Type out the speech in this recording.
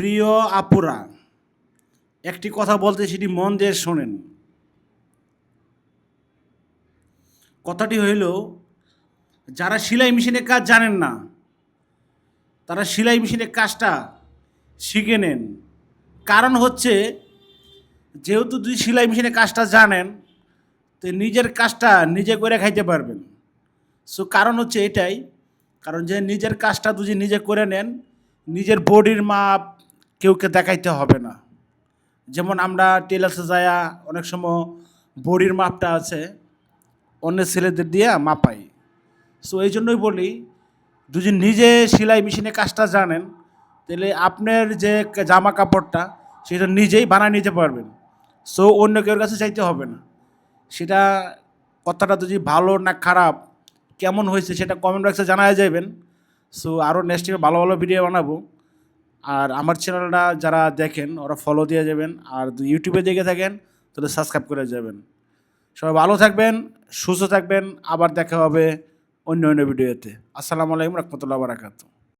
প্রিয় আপুরা, একটি কথা বলতে সেটি মন দিয়ে শোনেন। কথাটি হইল, যারা সেলাই মেশিনের কাজ জানেন না, তারা সেলাই মেশিনের কাজটা শিখে নেন। কারণ হচ্ছে, যেহেতু যদি সেলাই মেশিনের কাজটা জানেন, তো নিজের কাজটা নিজে করে খাইতে পারবেন। সো কারণ হচ্ছে এটাই, কারণ যে নিজের কাজটা যদি নিজে করে নেন, নিজের বডির মাপ কেউকে দেখাইতে হবে না। যেমন আমরা টেলার্সে যায়া অনেক সময় বডির মাপটা আছে অন্য ছেলেদের দিয়ে মাপাই। সো এই জন্যই বলি, যদি নিজে সেলাই মেশিনে কাজটা জানেন, তাহলে আপনার যে জামা কাপড়টা, সেটা নিজেই বানায় নিতে পারবেন। সো অন্য কেউর কাছে চাইতে হবে না। সেটা কথাটা যদি ভালো না খারাপ, কেমন হয়েছে সেটা কমেন্ট বক্সে জানায় যাবেন সো আরও নেক্সট টাইমে ভালো ভালো ভিডিও বানাবো। আর আমার চ্যানেলটা যারা দেখেন, ওরা ফলো দিয়ে যাবেন। আর ইউটিউবে দেখে থাকেন, তাহলে সাবস্ক্রাইব করে যাবেন। সবাই ভালো থাকবেন, সুস্থ থাকবেন। আবার দেখা হবে অন্য অন্য ভিডিওতে আসসালামু আলাইকুম, রহমতুল্লাহ বারাকাতু